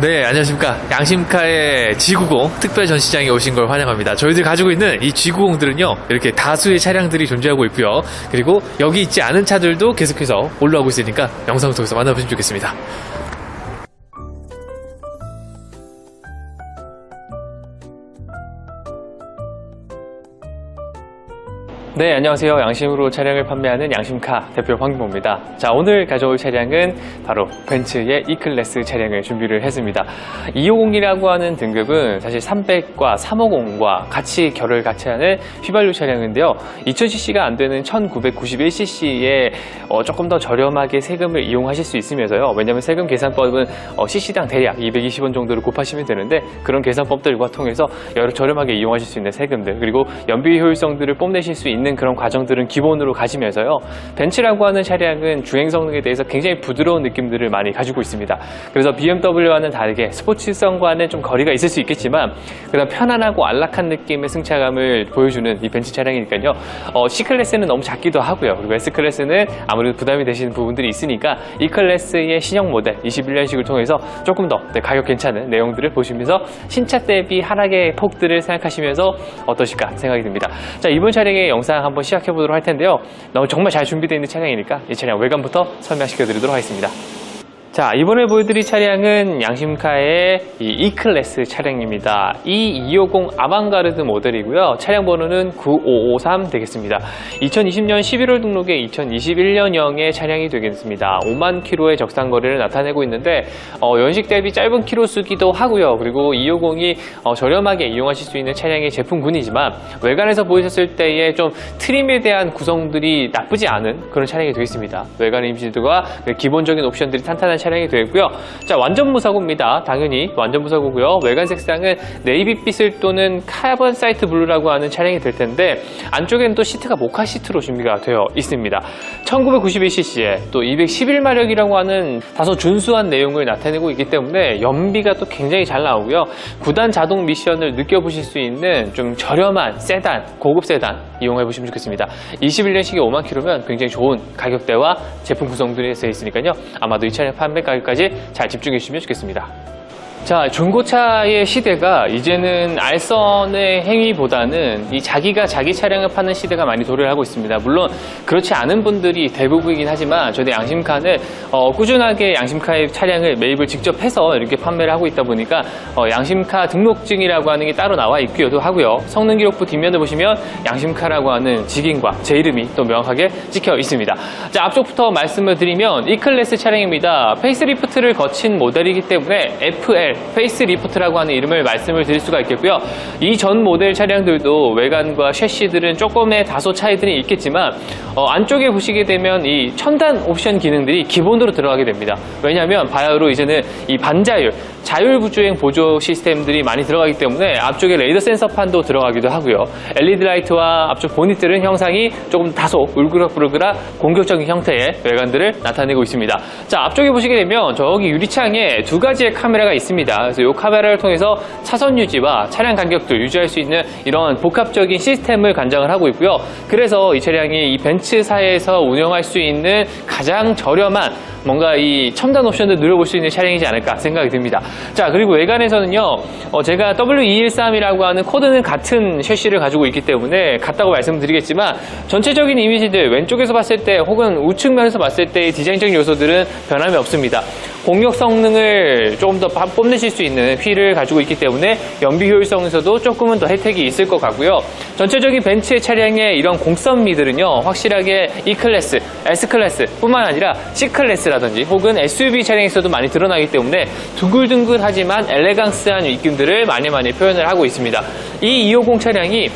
네, 안녕하십니까. 양심카의 G90 특별 전시장에 오신 걸 환영합니다. 저희들이 가지고 있는 이 G90들은요, 이렇게 다수의 차량들이 존재하고 있고요. 그리고 여기 있지 않은 차들도 계속해서 올라오고 있으니까 영상을 통해서 만나보시면 좋겠습니다. 네, 안녕하세요. 양심으로 차량을 판매하는 양심카 대표 황기모입니다. 자, 오늘 가져올 차량은 바로 벤츠의 E클래스 차량을 준비를 했습니다. 250이라고 하는 등급은 사실 300과 350과 같이 결을 같이 하는 휘발유 차량인데요. 2000cc가 안 되는 1991cc에 어, 조금 더 저렴하게 세금을 이용하실 수 있으면서요. 왜냐하면 세금 계산법은 어, cc당 대략 220원 정도를 곱하시면 되는데 그런 계산법들과 통해서 여러 저렴하게 이용하실 수 있는 세금들 그리고 연비 효율성들을 뽐내실 수 있는 그런 과정들은 기본으로 가지면서요. 벤츠라고 하는 차량은 주행 성능에 대해서 굉장히 부드러운 느낌들을 많이 가지고 있습니다. 그래서 BMW와는 다르게 스포츠성과는 좀 거리가 있을 수 있겠지만 그다음 편안하고 안락한 느낌의 승차감을 보여주는 이 벤츠 차량이니까요. 어, C클래스는 너무 작기도 하고요. 그리고 S클래스는 아무래도 부담이 되시는 부분들이 있으니까 E클래스의 신형 모델 21년식을 통해서 조금 더 네, 가격 괜찮은 내용들을 보시면서 신차 대비 하락의 폭들을 생각하시면서 어떠실까 생각이 듭니다. 자, 이번 차량의 영상 한번 시작해 보도록 할 텐데요. 너무 정말 잘 준비되어 있는 차량이니까 이 차량 외관부터 설명시켜 드리도록 하겠습니다. 자, 이번에 보여드릴 차량은 양심카의 이 E클래스 차량입니다. E250 아방가르드 모델이고요. 차량 번호는 9553 되겠습니다. 2020년 11월 등록에 2021년형의 차량이 되겠습니다. 5만 킬로의 적상 거리를 나타내고 있는데 어, 연식 대비 짧은 키로 수기도 하고요. 그리고 250이 어, 저렴하게 이용하실 수 있는 차량의 제품군이지만 외관에서 보셨을 때의 좀 트림에 대한 구성들이 나쁘지 않은 그런 차량이 되겠습니다. 외관 그 기본적인 옵션들이 탄탄한 차량이 되고요. 자, 완전 무사고입니다. 당연히 완전 무사고고요. 외관 색상은 네이비빛을 또는 카본 사이트 블루라고 하는 차량이 될 텐데 안쪽에는 또 시트가 모카 시트로 준비가 되어 있습니다. 1991cc에 또 211마력이라고 하는 다소 준수한 내용을 나타내고 있기 때문에 연비가 또 굉장히 잘 나오고요. 9단 자동 미션을 느껴보실 수 있는 좀 저렴한 세단, 고급 세단 이용해 보시면 좋겠습니다. 21년식이 5만 킬로면 굉장히 좋은 가격대와 제품 구성들이 되어 있으니까요. 아마도 이 차량 판매 가격까지 잘 집중해 주시면 좋겠습니다. 자, 중고차의 시대가 이제는 알선의 행위보다는 이 자기가 자기 차량을 파는 시대가 많이 도래를 하고 있습니다. 물론 그렇지 않은 분들이 대부분이긴 하지만 저희 양심카는 어, 꾸준하게 양심카의 차량을 매입을 직접 해서 이렇게 판매를 하고 있다 보니까 어, 양심카 등록증이라고 하는 게 따로 나와 있기도 하고요. 성능 기록부 뒷면을 보시면 양심카라고 하는 직인과 제 이름이 또 명확하게 찍혀 있습니다. 자, 앞쪽부터 말씀을 드리면 이 클래스 차량입니다. 페이스리프트를 거친 모델이기 때문에 FL 페이스 리프트라고 하는 이름을 말씀을 드릴 수가 있겠고요. 이 전 모델 차량들도 외관과 셰시들은 조금의 다소 차이들이 있겠지만 어, 안쪽에 보시게 되면 이 첨단 옵션 기능들이 기본으로 들어가게 됩니다. 왜냐하면 바야흐로 이제는 이 반자율 자율 부주행 보조 시스템들이 많이 들어가기 때문에 앞쪽에 레이더 센서판도 들어가기도 하고요. LED 라이트와 앞쪽 보닛들은 형상이 조금 다소 울그락부르그락 공격적인 형태의 외관들을 나타내고 있습니다. 자, 앞쪽에 보시게 되면 저기 유리창에 두 가지의 카메라가 있습니다. 그래서 이 카메라를 통해서 차선 유지와 차량 간격도 유지할 수 있는 이런 복합적인 시스템을 관장을 하고 있고요. 그래서 이 차량이 이 벤츠 사에서 운영할 수 있는 가장 저렴한 뭔가 이 첨단 옵션을 누려볼 수 있는 차량이지 않을까 생각이 듭니다. 자, 그리고 외관에서는요, 어, 제가 W213이라고 하는 코드는 같은 셰시를 가지고 있기 때문에 같다고 말씀드리겠지만 전체적인 이미지들 왼쪽에서 봤을 때 혹은 우측면에서 봤을 때의 디자인적인 요소들은 변함이 없습니다. 공격 성능을 조금 더 뽐내실 수 있는 휠을 가지고 있기 때문에 연비 효율성에서도 조금은 더 혜택이 있을 것 같고요. 전체적인 벤츠의 차량의 이런 공선 미들은요, 확실하게 E클래스, S클래스 뿐만 아니라 C클래스라든지 혹은 SUV 차량에서도 많이 드러나기 때문에 둥글둥글하지만 엘레강스한 느낌들을 많이 많이 표현을 하고 있습니다. 이 250 차량이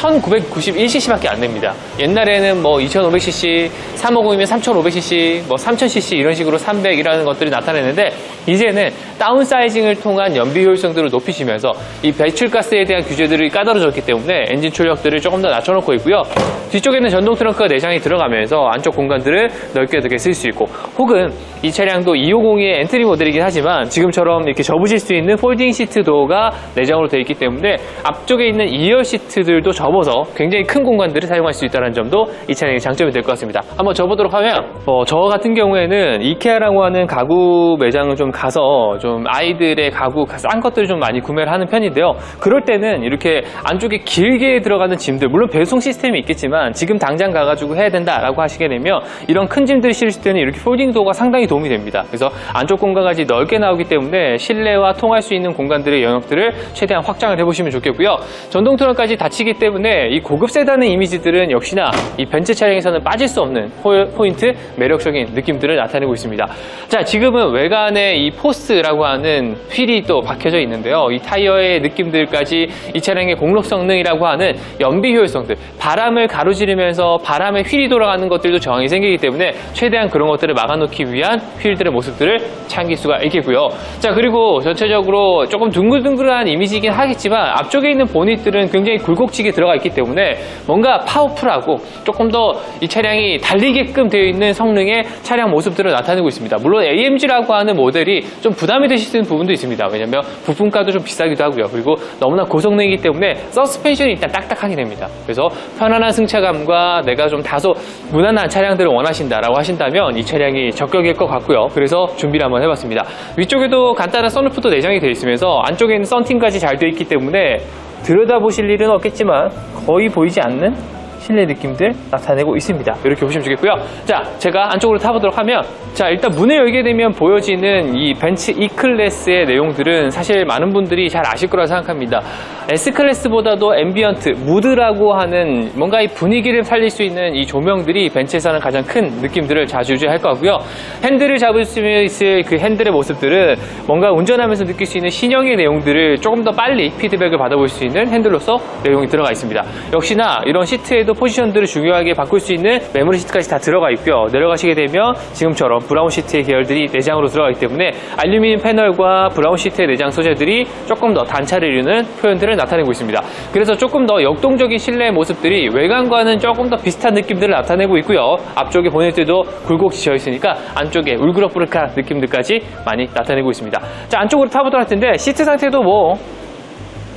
1991cc밖에 안 됩니다. 옛날에는 뭐 2500cc, 350이면 3500cc, 뭐 3000cc 이런 식으로 300이라는 것들이 나타내는데 이제는 다운사이징을 통한 연비 효율성들을 높이시면서 이 배출가스에 대한 규제들이 까다로워졌기 때문에 엔진 출력들을 조금 더 낮춰놓고 있고요. 뒤쪽에는 전동 트렁크가 내장이 들어가면서 안쪽 공간들을 넓게 넓게 쓸 수 있고 혹은 이 차량도 250의 엔트리 모델이긴 하지만 지금처럼 이렇게 접으실 수 있는 폴딩 시트 도어가 내장으로 되어 있기 때문에 앞쪽에 있는 2열 시트들도 접을 접어서 굉장히 큰 공간들을 사용할 수 있다는 점도 이 차량의 장점이 될 것 같습니다. 한번 접어보도록 하면 어, 저 같은 경우에는 이케아라고 하는 가구 매장을 좀 가서 좀 아이들의 가구 싼 것들을 좀 많이 구매를 하는 편인데요. 그럴 때는 이렇게 안쪽에 길게 들어가는 짐들 물론 배송 시스템이 있겠지만 지금 당장 가가지고 해야 된다라고 하시게 되면 이런 큰 짐들을 실을 때는 이렇게 폴딩 도어가 상당히 도움이 됩니다. 그래서 안쪽 공간까지 넓게 나오기 때문에 실내와 통할 수 있는 공간들의 영역들을 최대한 확장을 해보시면 좋겠고요. 전동 트렁까지 닫히기 때문에 이 고급 세단의 이미지들은 역시나 이 벤츠 차량에서는 빠질 수 없는 포- 포인트, 매력적인 느낌들을 나타내고 있습니다. 자, 지금은 외관에 이 포스라고 하는 휠이 또 박혀져 있는데요. 이 타이어의 느낌들까지 이 차량의 공력 성능이라고 하는 연비 효율성들, 바람을 가로지르면서 바람에 휠이 돌아가는 것들도 저항이 생기기 때문에 최대한 그런 것들을 막아놓기 위한 휠들의 모습들을 참길 수가 있겠고요. 자, 그리고 전체적으로 조금 둥글둥글한 이미지이긴 하겠지만 앞쪽에 있는 보닛들은 굉장히 굴곡지게 들어가 있기 때문에 뭔가 파워풀하고 조금 더 이 차량이 달리게끔 되어 있는 성능의 차량 모습들을 나타내고 있습니다. 물론 AMG라고 하는 모델이 좀 부담이 되시는 부분도 있습니다. 왜냐면 부품가도 좀 비싸기도 하고요. 그리고 너무나 고성능이기 때문에 서스펜션이 일단 딱딱하게 됩니다. 그래서 편안한 승차감과 내가 좀 다소 무난한 차량들을 원하신다라고 하신다면 이 차량이 적격일 것 같고요. 그래서 준비를 한번 해봤습니다. 위쪽에도 간단한 선루프도 내장이 되어 있으면서 안쪽에는 썬팅까지 잘 되어 있기 때문에 들여다보실 일은 없겠지만 거의 보이지 않는 실내 느낌들 나타내고 있습니다. 이렇게 보시면 좋겠고요. 자, 제가 안쪽으로 타보도록 하면 자, 일단 문을 열게 되면 보여지는 이 벤츠 E클래스의 내용들은 사실 많은 분들이 잘 아실 거라 생각합니다. S클래스보다도 앰비언트, 무드라고 하는 뭔가 이 분위기를 살릴 수 있는 이 조명들이 벤츠에서는 가장 큰 느낌들을 자주유지할 거고요. 핸들을 잡을 수 있을 그 핸들의 모습들은 뭔가 운전하면서 느낄 수 있는 신형의 내용들을 조금 더 빨리 피드백을 받아볼 수 있는 핸들로서 내용이 들어가 있습니다. 역시나 이런 시트에도 포지션들을 중요하게 바꿀 수 있는 메모리 시트까지 다 들어가 있고요. 내려가시게 되면 지금처럼 브라운 시트의 계열들이 내장으로 들어가기 때문에 알루미늄 패널과 브라운 시트의 내장 소재들이 조금 더 단차를 이루는 표현들을 나타내고 있습니다. 그래서 조금 더 역동적인 실내 모습들이 외관과는 조금 더 비슷한 느낌들을 나타내고 있고요. 앞쪽에 보넷들도 굴곡 지어 있으니까 안쪽에 울그럭부럭한 느낌들까지 많이 나타내고 있습니다. 자, 안쪽으로 타보도록 할 텐데 시트 상태도 뭐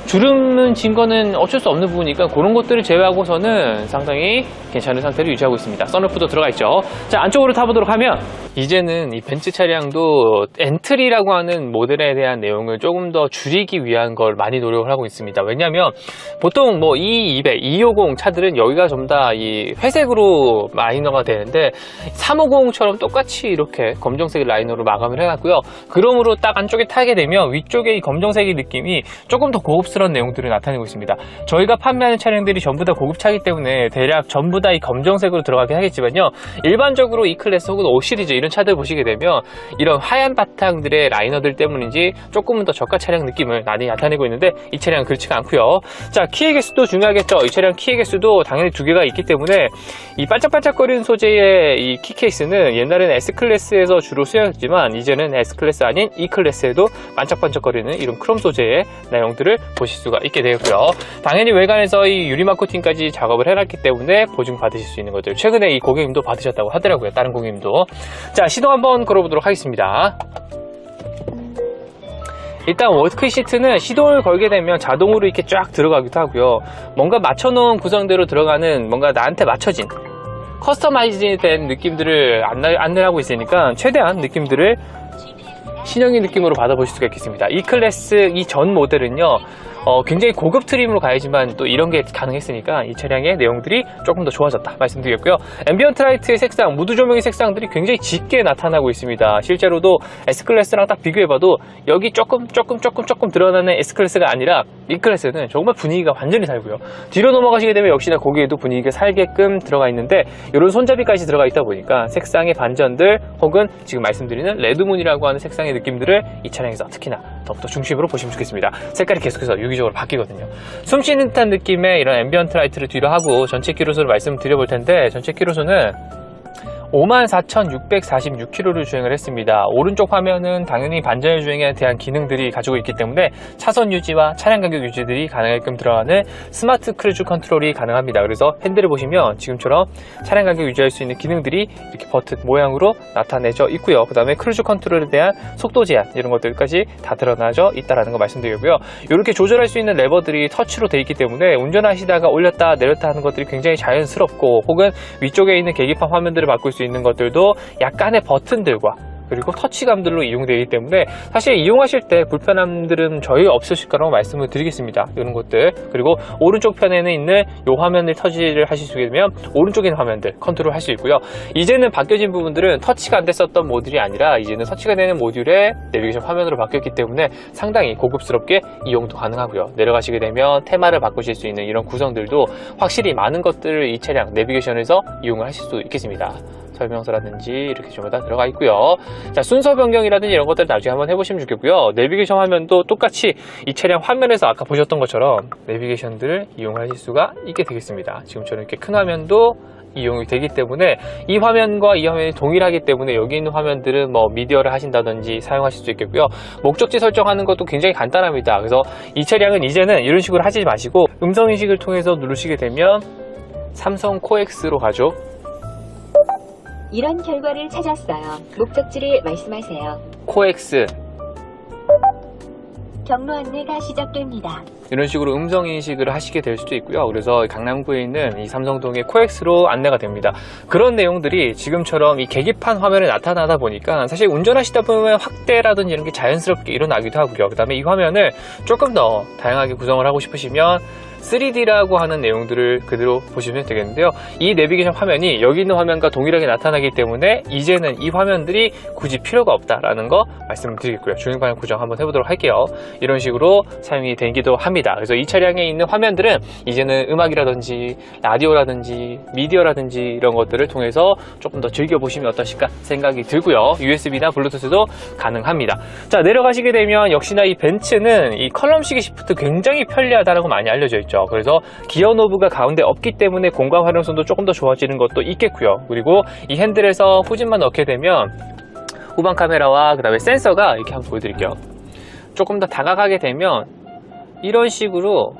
주름은 진 거는 어쩔 수 없는 부분이니까 그런 것들을 제외하고서는 상당히 괜찮은 상태를 유지하고 있습니다. 썬루프도 들어가 있죠. 자, 안쪽으로 타보도록 하면 이제는 이 벤츠 차량도 엔트리라고 하는 모델에 대한 내용을 조금 더 줄이기 위한 걸 많이 노력을 하고 있습니다. 왜냐하면 보통 뭐 E200, 250 차들은 여기가 좀 다 이 회색으로 라이너가 되는데 350처럼 똑같이 이렇게 검정색 라이너로 마감을 해놨고요. 그러므로 딱 안쪽에 타게 되면 위쪽에 이 검정색의 느낌이 조금 더 고급스러운 내용들을 나타내고 있습니다. 저희가 판매하는 차량들이 전부 다 고급차이기 때문에 대략 전부 다 이 검정색으로 들어가긴 하겠지만요. 일반적으로 E 클래스 혹은 5 시리즈 이런 차들 보시게 되면 이런 하얀 바탕들의 라이너들 때문인지 조금은 더 저가 차량 느낌을 많이 나타내고 있는데 이 차량은 그렇지가 않고요. 자, 키의 개수도 중요하겠죠. 이 차량 키의 개수도 당연히 두 개가 있기 때문에 이 반짝반짝거리는 소재의 이 키 케이스는 옛날에는 S 클래스에서 주로 쓰였지만 이제는 S 클래스 아닌 E 클래스에도 반짝반짝거리는 이런 크롬 소재의 내용들을 보실 수가 있게 되었고요. 당연히 외관에서 이 유리막 코팅까지 작업을 해놨기 때문에 보증 받으실 수 있는 것들 최근에 이 고객님도 받으셨다고 하더라고요. 다른 고객님도. 자, 시동 한번 걸어보도록 하겠습니다. 일단 워크 시트는 시동을 걸게 되면 자동으로 이렇게 쫙 들어가기도 하고요. 뭔가 맞춰놓은 구성대로 들어가는 뭔가 나한테 맞춰진 커스터마이즈 된 느낌들을 안내, 안내를 하고 있으니까 최대한 느낌들을 신형의 느낌으로 받아보실 수가 있겠습니다. 이 클래스 이 전 모델은요, 어, 굉장히 고급 트림으로 가야지만 또 이런 게 가능했으니까 이 차량의 내용들이 조금 더 좋아졌다 말씀드리겠고요. 앰비언트 라이트의 색상, 무드 조명의 색상들이 굉장히 짙게 나타나고 있습니다. 실제로도 S클래스랑 딱 비교해봐도 여기 조금 조금 조금 조금 드러나는 S클래스가 아니라 이 클래스는 정말 분위기가 완전히 살고요. 뒤로 넘어가시게 되면 역시나 거기에도 분위기가 살게끔 들어가 있는데 이런 손잡이까지 들어가 있다 보니까 색상의 반전들 혹은 지금 말씀드리는 레드문이라고 하는 색상의 느낌들을 이 차량에서 특히나 더욱더 중심으로 보시면 좋겠습니다. 색깔이 계속해서 유기적으로 바뀌거든요. 숨 쉬는 듯한 느낌의 이런 앰비언트 라이트를 뒤로 하고 전체 키로수를 말씀드려 볼 텐데 전체 키로수는 54,646km를 주행을 했습니다. 오른쪽 화면은 당연히 반전의 주행에 대한 기능들이 가지고 있기 때문에 차선 유지와 차량 간격 유지들이 가능하게끔 들어가는 스마트 크루즈 컨트롤이 가능합니다. 그래서 핸들을 보시면 지금처럼 차량 간격 유지할 수 있는 기능들이 이렇게 버튼 모양으로 나타내져 있고요. 그 다음에 크루즈 컨트롤에 대한 속도 제한 이런 것들까지 다 드러나져 있다라는 거 말씀드리고요. 이렇게 조절할 수 있는 레버들이 터치로 돼 있기 때문에 운전하시다가 올렸다 내렸다 하는 것들이 굉장히 자연스럽고 혹은 위쪽에 있는 계기판 화면들을 바꿀 수 있는 것들도 약간의 버튼들과 그리고 터치감들로 이용되기 때문에 사실 이용하실 때 불편함들은 저희 없으실 거라고 말씀을 드리겠습니다. 이런 것들 그리고 오른쪽 편에는 있는 이 화면을 터치를 하실 수 있게 되면 오른쪽에 있는 화면들 컨트롤 할 수 있고요. 이제는 바뀌어진 부분들은 터치가 안 됐었던 모듈이 아니라 이제는 터치가 되는 모듈에 내비게이션 화면으로 바뀌었기 때문에 상당히 고급스럽게 이용도 가능하고요. 내려가시게 되면 테마를 바꾸실 수 있는 이런 구성들도 확실히 많은 것들을 이 차량 내비게이션에서 이용을 하실 수 있겠습니다. 설명서라든지 이렇게 전부 다 들어가 있고요. 자, 순서 변경이라든지 이런 것들 나중에 한번 해보시면 좋겠고요. 내비게이션 화면도 똑같이 이 차량 화면에서 아까 보셨던 것처럼 내비게이션들을 이용하실 수가 있게 되겠습니다. 지금처럼 이렇게 큰 화면도 이용이 되기 때문에 이 화면과 이 화면이 동일하기 때문에 여기 있는 화면들은 뭐 미디어를 하신다든지 사용하실 수 있겠고요. 목적지 설정하는 것도 굉장히 간단합니다. 그래서 이 차량은 이제는 이런 식으로 하지 마시고 음성 인식을 통해서 누르시게 되면 삼성 코엑스로 가죠. 이런 결과를 찾았어요. 목적지를 말씀하세요. 코엑스 경로 안내가 시작됩니다. 이런 식으로 음성 인식을 하시게 될 수도 있고요. 그래서 강남구에 있는 이 삼성동의 코엑스로 안내가 됩니다. 그런 내용들이 지금처럼 이 계기판 화면에 나타나다 보니까 사실 운전하시다 보면 확대라든지 이런 게 자연스럽게 일어나기도 하고요. 그 다음에 이 화면을 조금 더 다양하게 구성을 하고 싶으시면 3D라고 하는 내용들을 그대로 보시면 되겠는데요. 이 내비게이션 화면이 여기 있는 화면과 동일하게 나타나기 때문에 이제는 이 화면들이 굳이 필요가 없다라는 거 말씀드리겠고요. 주행 방향 구정 한번 해보도록 할게요. 이런 식으로 사용이 되기도 합니다. 그래서 이 차량에 있는 화면들은 이제는 음악이라든지 라디오라든지 미디어라든지 이런 것들을 통해서 조금 더 즐겨보시면 어떠실까 생각이 들고요. USB나 블루투스도 가능합니다. 자, 내려가시게 되면 역시나 이 벤츠는 이 컬럼식의 시프트 굉장히 편리하다고 많이 알려져 있죠. 그래서 기어 노브가 가운데 없기 때문에 공간 활용성도 조금 더 좋아지는 것도 있겠고요. 그리고 이 핸들에서 후진만 넣게 되면 후방 카메라와 그 다음에 센서가 이렇게 한번 보여드릴게요. 조금 더 다가가게 되면 이런 식으로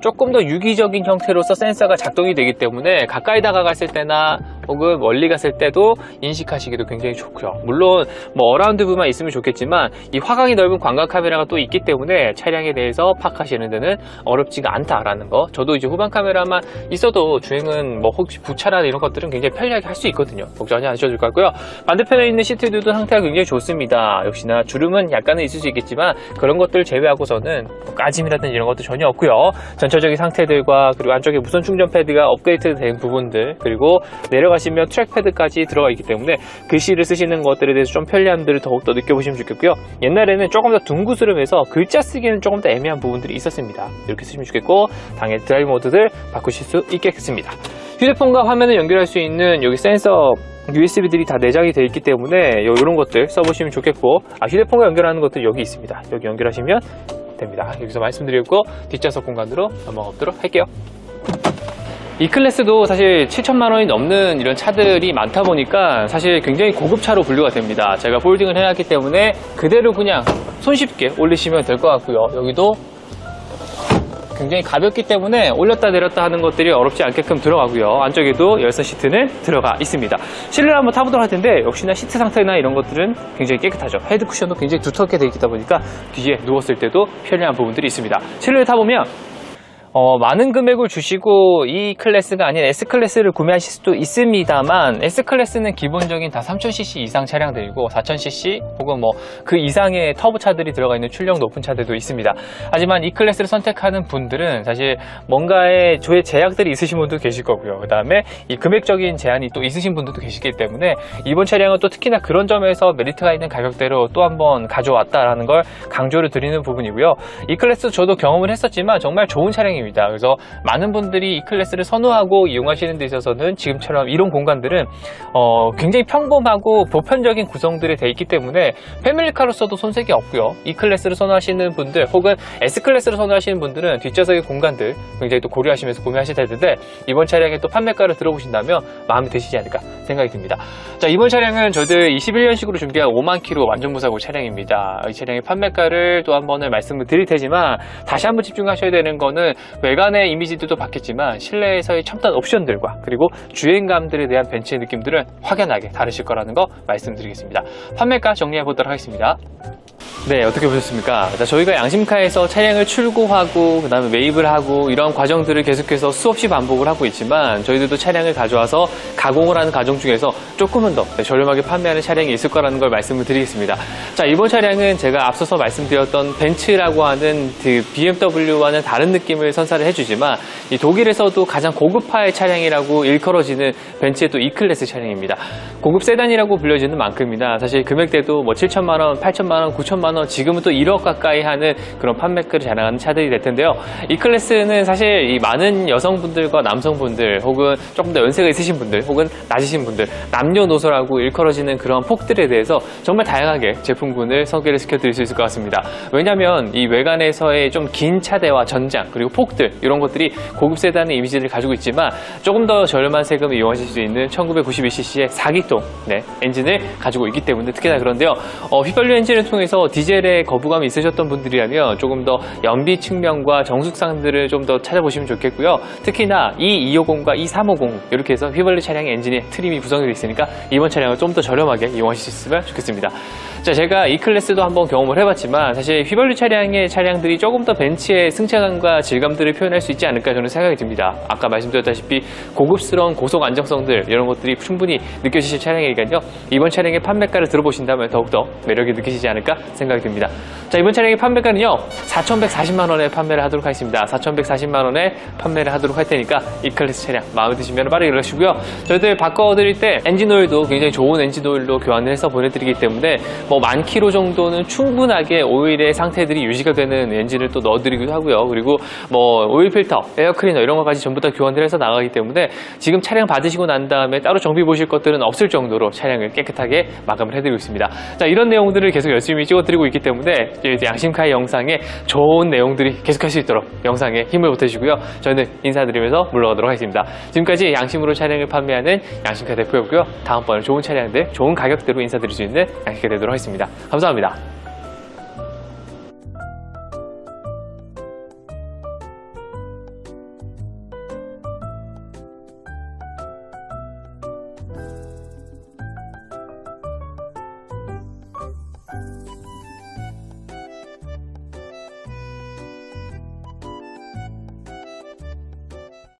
조금 더 유기적인 형태로서 센서가 작동이 되기 때문에 가까이 다가갔을 때나 혹은 멀리 갔을 때도 인식하시기도 굉장히 좋고요. 물론 뭐 어라운드 뷰만 있으면 좋겠지만 이 화각이 넓은 광각 카메라가 또 있기 때문에 차량에 대해서 파악하시는 데는 어렵지가 않다라는 거. 저도 이제 후방 카메라만 있어도 주행은 뭐 혹시 부차나 이런 것들은 굉장히 편리하게 할 수 있거든요. 걱정하지 않으셔도 될 것 같고요. 반대편에 있는 시트들도 상태가 굉장히 좋습니다. 역시나 주름은 약간은 있을 수 있겠지만 그런 것들 제외하고서는 뭐 까짐이라든지 이런 것도 전혀 없고요. 전체적인 상태들과 그리고 안쪽에 무선 충전 패드가 업그레이드 된 부분들 그리고 내려가 시면 트랙패드까지 들어가 있기 때문에 글씨를 쓰시는 것들에 대해서 좀 편리함들을 더욱더 느껴보시면 좋겠고요. 옛날에는 조금 더 둥그스름해서 글자 쓰기는 조금 더 애매한 부분들이 있었습니다. 이렇게 쓰시면 좋겠고 당연히 드라이브 모드들 바꾸실 수 있겠습니다. 휴대폰과 화면을 연결할 수 있는 여기 센서 USB들이 다 내장이 되어 있기 때문에 이런 것들 써보시면 좋겠고 아, 휴대폰과 연결하는 것들 여기 있습니다. 여기 연결하시면 됩니다. 여기서 말씀드렸고 뒷좌석 공간으로 넘어가 보도록 할게요. 이 클래스도 사실 7천만 원이 넘는 이런 차들이 많다 보니까 사실 굉장히 고급차로 분류가 됩니다. 제가 폴딩을 해놨기 때문에 그대로 그냥 손쉽게 올리시면 될 것 같고요. 여기도 굉장히 가볍기 때문에 올렸다 내렸다 하는 것들이 어렵지 않게끔 들어가고요. 안쪽에도 열선 시트는 들어가 있습니다. 실내를 한번 타보도록 할 텐데 역시나 시트 상태나 이런 것들은 굉장히 깨끗하죠. 헤드 쿠션도 굉장히 두텁게 되어 있다 보니까 뒤에 누웠을 때도 편리한 부분들이 있습니다. 실내를 타보면 어, 많은 금액을 주시고 이 클래스가 아닌 S클래스를 구매하실 수도 있습니다만 S클래스는 기본적인 다 3000cc 이상 차량들이고 4000cc 혹은 뭐 그 이상의 터보차들이 들어가 있는 출력 높은 차들도 있습니다. 하지만 이 클래스를 선택하는 분들은 사실 뭔가의 조의 제약들이 있으신 분도 계실 거고요. 그 다음에 이 금액적인 제한이 또 있으신 분들도 계시기 때문에 이번 차량은 또 특히나 그런 점에서 메리트가 있는 가격대로 또 한번 가져왔다라는 걸 강조를 드리는 부분이고요. 이 클래스 저도 경험을 했었지만 정말 좋은 차량이 차량입니다. 그래서 많은 분들이 이 클래스를 선호하고 이용하시는 데 있어서는 지금처럼 이런 공간들은 어, 굉장히 평범하고 보편적인 구성들이 돼 있기 때문에 패밀리카로서도 손색이 없고요. 이 클래스를 선호하시는 분들 혹은 S 클래스를 선호하시는 분들은 뒷좌석의 공간들 굉장히 또 고려하시면서 구매하실 텐데 이번 차량의 또 판매가를 들어보신다면 마음에 드시지 않을까 생각이 듭니다. 자 이번 차량은 저희들 21년식으로 준비한 5만 킬로 완전 무사고 차량입니다. 이 차량의 판매가를 또 한 번을 말씀을 드릴 테지만 다시 한번 집중하셔야 되는 거는 외관의 이미지들도 바뀌었지만 실내에서의 첨단 옵션들과 그리고 주행감들에 대한 벤츠의 느낌들은 확연하게 다르실 거라는 거 말씀드리겠습니다. 판매가 정리해 보도록 하겠습니다. 네, 어떻게 보셨습니까? 자, 저희가 양심카에서 차량을 출고하고, 그 다음에 매입을 하고, 이런 과정들을 계속해서 수없이 반복을 하고 있지만, 저희들도 차량을 가져와서 가공을 하는 과정 중에서 조금은 더 네, 저렴하게 판매하는 차량이 있을 거라는 걸 말씀을 드리겠습니다. 자, 이번 차량은 제가 앞서서 말씀드렸던 벤츠라고 하는 그 BMW와는 다른 느낌을 선사를 해주지만, 이 독일에서도 가장 고급화의 차량이라고 일컬어지는 벤츠의 또 E클래스 차량입니다. 고급 세단이라고 불려지는 만큼이나 사실 금액대도 뭐 7천만 원, 8천만 원, 9 천만 원, 지금은 또 1억 가까이 하는 그런 판매가를 자랑하는 차들이 될 텐데요. 이 클래스는 사실 이 많은 여성분들과 남성분들 혹은 조금 더 연세가 있으신 분들 혹은 낮으신 분들 남녀노소라고 일컬어지는 그런 폭들에 대해서 정말 다양하게 제품군을 소개를 시켜드릴 수 있을 것 같습니다. 왜냐하면 이 외관에서의 좀 긴 차대와 전장 그리고 폭들 이런 것들이 고급 세단의 이미지를 가지고 있지만 조금 더 저렴한 세금을 이용하실 수 있는 1992cc의 4기통 네, 엔진을 가지고 있기 때문에 특히나 그런데요. 어, 휘발유 엔진을 통해서 디젤에 거부감이 있으셨던 분들이라면 조금 더 연비 측면과 정숙상들을 좀 더 찾아보시면 좋겠고요. 특히나 이 250과 이350 이렇게 해서 휘발유 차량의 엔진에 트림이 구성이 되어 있으니까 이번 차량을 좀 더 저렴하게 이용하실 수 있으면 좋겠습니다. 자, 제가 이 클래스도 한번 경험을 해봤지만 사실 휘발유 차량의 차량들이 조금 더 벤츠의 승차감과 질감들을 표현할 수 있지 않을까 저는 생각이 듭니다. 아까 말씀드렸다시피 고급스러운 고속 안정성들 이런 것들이 충분히 느껴지실 차량이니까요. 이번 차량의 판매가를 들어보신다면 더욱더 매력이 느끼시지 않을까 생각이 듭니다. 자, 이번 차량의 판매가는요. 4,140만 원에 판매를 하도록 하겠습니다. 4,140만 원에 판매를 하도록 할 테니까 이 클래스 차량 마음에 드시면 빠르게 연락 주시고요. 저희들 바꿔드릴 때 엔진 오일도 굉장히 좋은 엔진 오일로 교환을 해서 보내드리기 때문에 뭐만 킬로 정도는 충분하게 오일의 상태들이 유지가 되는 엔진을 또 넣어드리기도 하고요. 그리고 뭐 오일 필터, 에어 클리너 이런 것까지 전부 다 교환을 해서 나가기 때문에 지금 차량 받으시고 난 다음에 따로 정비 보실 것들은 없을 정도로 차량을 깨끗하게 마감을 해드리고 있습니다. 자 이런 내용들을 계속 열심히 찍어드리고 있기 때문에 이제 양심카의 영상에 좋은 내용들이 계속할 수 있도록 영상에 힘을 보태주시고요. 저는 인사드리면서 물러가도록 하겠습니다. 지금까지 양심으로 차량을 판매하는 양심카 대표였고요. 다음번에 좋은 차량들, 좋은 가격대로 인사드릴 수 있는 양심카 되도록 하겠습니다. 감사합니다.